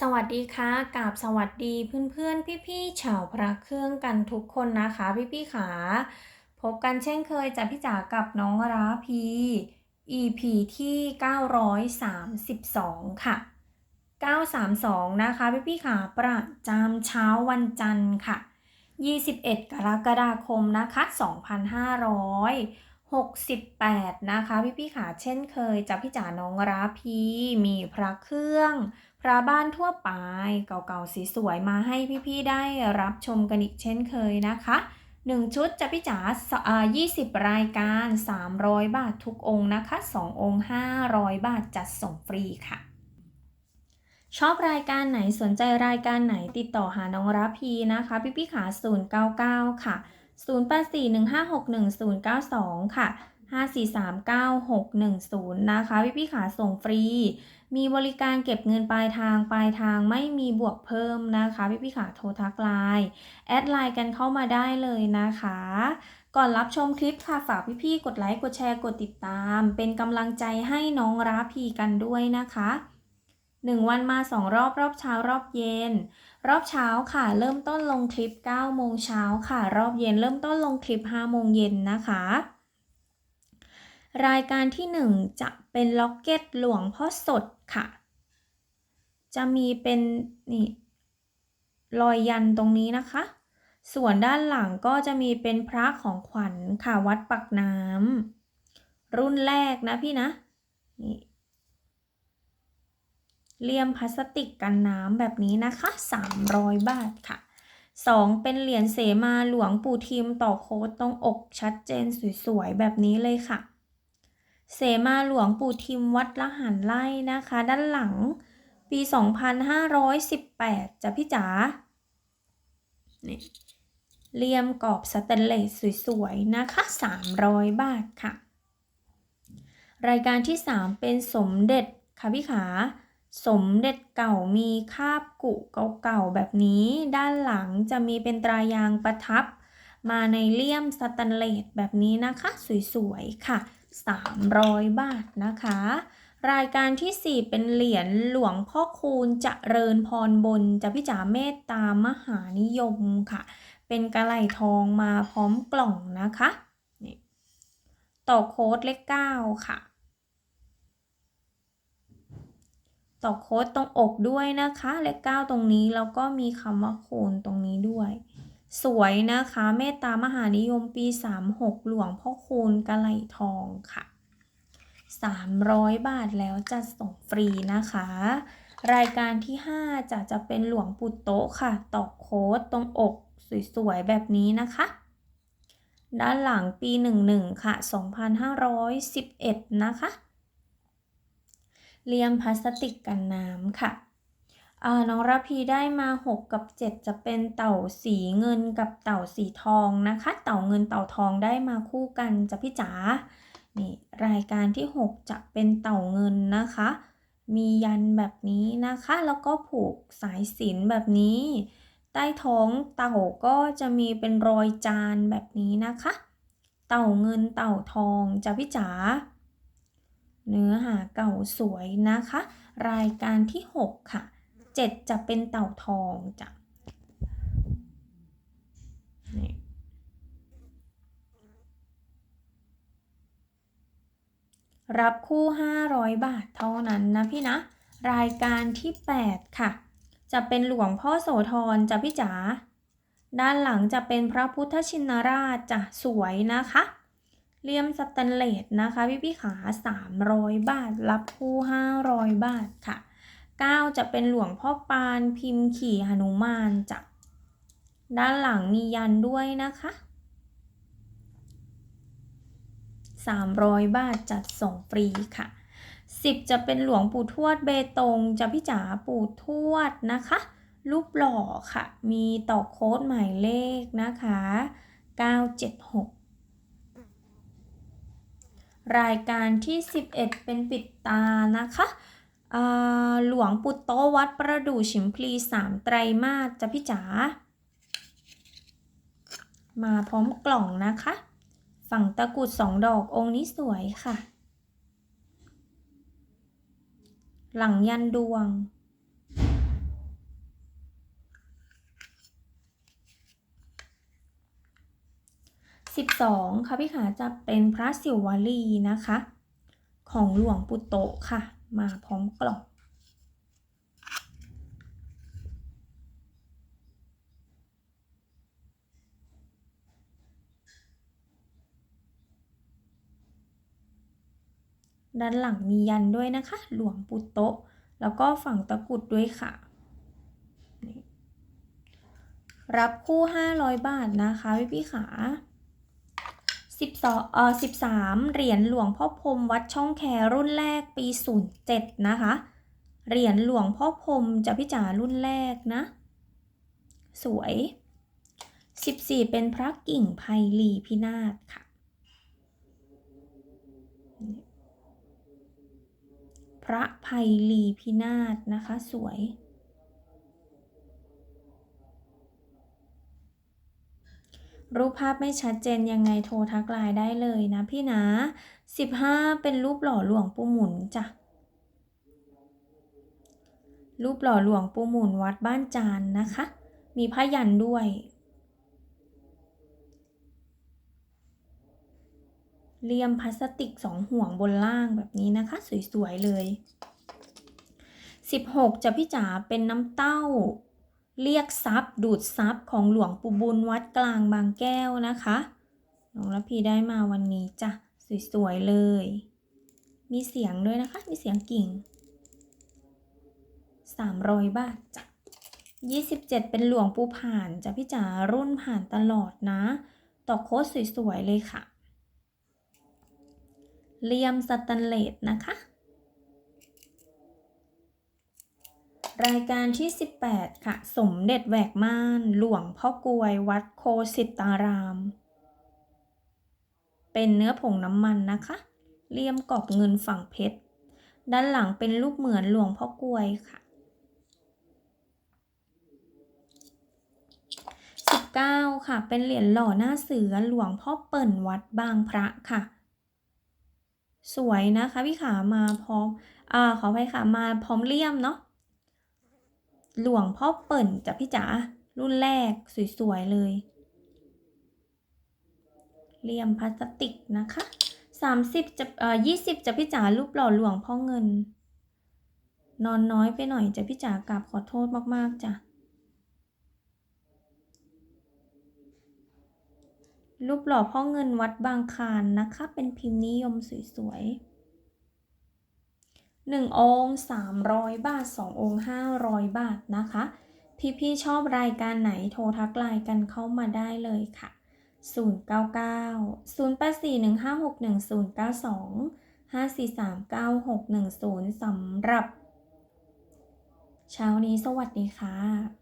สวัสดีค่ะกับสวัสดีเพื่อนๆ พี่ๆชาวพระเครื่องกันทุกคนนะคะ พี่ๆขาพบกันเช่นเคยจากพี่จ๋ากับน้องราพี EP ที่ 932 ค่ะ 932 นะคะ พี่ๆขาประจำเช้าวันจันทร์ค่ะ 21 กรกฎาคมนะคะ 2568 นะคะ พี่ๆขาเช่นเคยจากพี่จ๋าน้องราพีมีพระเครื่อง พระบ้านทั่วไปเก่าๆสีสวยมาให้พี่ๆได้รับชมกันอีกเช่นเคยนะคะ 1 ชุดจะพี่จ๋าอ่า20 รายการ 300 บาททุกองค์นะคะ 2 องค์ 500 บาทจัดส่งฟรีค่ะ ชอบรายการไหนสนใจรายการไหนติดต่อหาน้องรับพีนะคะ พี่พี่ขา 099 ค่ะ 0841561092 ค่ะ 5439610 นะคะ พี่พี่ขาส่งฟรี มีบริการเก็บเงินปลายทางปลายทางไม่มีบวกเพิ่มนะคะพี่พี่ขาโทรทักไลน์แอดไลน์กันเข้ามาได้เลยนะคะ ก่อนรับชมคลิปค่ะฝากพี่ๆกดไลค์กดแชร์กดติดตาม เป็นกำลังใจให้น้องราพีกันด้วยนะคะ1วันมา2รอบรอบเช้ารอบเย็น รอบเช้าค่ะ เริ่มต้นลงคลิป9โมงเช้าค่ะ รอบเย็นเริ่มต้นลงคลิป5โมงเย็นนะคะ รายการที่ 1 จะเป็นล็อกเก็ตหลวงพ่อสด ค่ะ จะมีเป็นนี่รอยยันตรงนี้นะคะ ส่วนด้านหลังก็จะมีเป็นพระของขวัญค่ะวัดปักน้ำรุ่นแรกนะพี่นะนี่เลี่ยมพลาสติกกันน้ำแบบนี้นะคะ 300 บาทค่ะ 2 เป็นเหรียญเสมาหลวงปู่ทิมต่อโค้ดตรงอกชัดเจนสวยๆ แบบนี้เลยค่ะ เสมาหลวงปู่ทิมวัดละหันไล่นะคะ ด้านหลังปี 2518จ้ะพี่จ๋านี่เลี่ยมกรอบสแตนเลสสวยๆ นะคะ 300 บาทค่ะ รายการที่ 3 เป็นสมเด็จค่ะพี่ขา สมเด็จเก่ามีคาบกุเก่าๆ แบบนี้ ด้านหลังจะมีเป็นตรายางประทับ มาในเลี่ยมสแตนเลสแบบนี้นะคะ สวยๆ ค่ะ 300 บาทนะคะ รายการที่ 4 เป็นเหรียญหลวงพ่อคูณเจริญพรบนจะพิจาเมตตามหานิยมค่ะ เป็นกระไหลทองมาพร้อมกล่องนะคะนี่ต่อโค้ดเลข9ค่ะ ต่อโค้ดตรงอกด้วยนะคะ เลข9ตรงนี้แล้วก็มีคำว่าโคนตรงนี้ด้วย สวยนะคะ เมตตามหานิยมปี 36 หลวงพ่อคูณกระไหลทองค่ะ 300 บาทแล้วจะส่งฟรีนะคะ รายการที่ 5จะจะเป็นหลวงปู่โตค่ะ ตอกโค้ดตรงอกสวยๆ แบบนี้นะคะ ด้านหลังปี 11 ค่ะ 2511 นะคะ เลียมพลาสติกกันน้ำค่ะ น้องรพีได้มา 6 กับ 7 จะเป็นเต่าสีเงินกับเต่าสีทองนะคะ เต่าเงินเต่าทองได้มาคู่กันจะพี่จ๋านี่รายการที่ 6 จะเป็นเต่าเงินนะคะ มียันแบบนี้นะคะ แล้วก็ผูกสายสินแบบนี้ ใต้ท้องเต่าก็จะมีเป็นรอยจานแบบนี้นะคะ เต่าเงินเต่าทองจะพี่จ๋าเนื้อหาเก่าสวยนะคะ รายการที่ 6 ค่ะ 7จะเป็นเต่าทองจ้ะรับคู่ 500 บาทเท่านั้นนะพี่นะ รายการที่ 8 ค่ะ จะเป็นหลวงพ่อโสธรจ้ะพี่จ๋าด้านหลังจะเป็นพระพุทธชินราชจ้ะสวยนะคะ เลี่ยมสแตนเลสนะคะ พี่พี่ขา300 บาท รับคู่ 500 บาทค่ะ 9 จะเป็นหลวงพ่อปานพิมพ์ขี่หนุมานจ้ะด้านหลังมียันด้วยนะคะ 300 บาทจัดส่งฟรีค่ะ 10 จะเป็นหลวงปู่ทวดเบตงจะพี่จ๋าปู่ทวดนะคะ รูปหล่อค่ะ มีต่อโค้ดหมายเลขนะคะ 976 รายการที่ 11 เป็นปิดตานะคะ หลวงปุตโตวัดประดู่ฉิมพลีสามไตรมาสจะพี่จ๋า มาพร้อมกล่องนะคะ ฝั่งตะกุดสองดอกองค์นี้สวยค่ะ หลังยันดวง สิบสองค่ะพี่ขาจะเป็นพระสิวลีนะคะ ของหลวงปุตโตค่ะ มาพร้อมกล่อง ด้านหลังมียันด้วยนะคะ หลวงปู่โตะแล้วก็ฝั่งตะกุดด้วยค่ะ รับคู่ 500 บาทนะคะพี่พี่ขา 12เอ่อ13 เหรียญหลวงพ่อพรมวัดช่องแครุ่นแรกปี 07 นะคะ เหรียญหลวงพ่อพรมจะพิจารุ่นแรกนะ สวย 14 เป็นพระกิ่งไพลีพินาศค่ะ พระไพลีพินาศนะคะ สวย รูปภาพไม่ชัดเจนยังไงโทรทักไลน์ได้เลยนะพี่นะ 15 เป็นรูปหล่อหลวงปู่หมุนจ้ะ รูปหล่อหลวงปู่หมุนวัดบ้านจานนะคะ มีพยันด้วย เลี่ยมพลาสติกสองห่วงบนล่างแบบนี้นะคะ สวย ๆ เลย 16จะพี่จ๋าเป็นน้ำเต้า เรียกซับดูดซับของหลวงปู่บุญวัดกลางบางแก้วนะคะน้องละพีได้มาวันนี้จ้ะสวยๆเลย มีเสียงด้วยนะคะ มีเสียงกิ่ง300บาทจ้ะ27เป็นหลวงปู่ผ่านจ้ะพี่จ๋ารุ่นผ่านตลอดนะ ต่อโค้ดสวยๆเลยค่ะเลียมสแตนเลสนะคะ รายการที่ 18 ค่ะ สมเด็จแหวกม่าน หลวงพ่อกวยวัดโคสิตาราม เป็นเนื้อผงน้ำมันนะคะ เลี่ยมกรอบเงินฝั่งเพชร ด้านหลังเป็นรูปเหมือนหลวงพ่อกวยค่ะ 19 ค่ะ เป็นเหรียญหล่อหน้าเสือหลวงพ่อเปิ่นวัดบางพระค่ะ สวยนะคะพี่ขามาพร้อม อ่าขอไปค่ะมาพร้อมเลี่ยมเนาะ หลวงพ่อเปิ่นจากพี่จ๋ารุ่นแรกสวยๆเลยเลี่ยมพลาสติกนะคะ 30จะเอ่อ20จะพี่จ๋ารูปหล่อหลวงพ่อเงิน นอนน้อยไปหน่อยจะพี่จ๋ากราบขอโทษมากๆจ้ะรูปหล่อพ่อเงินวัดบางคานนะคะ เป็นพิมพ์นิยมสวยๆ 1 องค์ 300 บาท 2 องค์ 500 บาทนะคะ พี่ๆชอบรายการไหนโทรทักไลน์กันเข้ามาได้เลยค่ะ 099 084 1561 092 543 9610สำหรับ เช้านี้สวัสดีค่ะ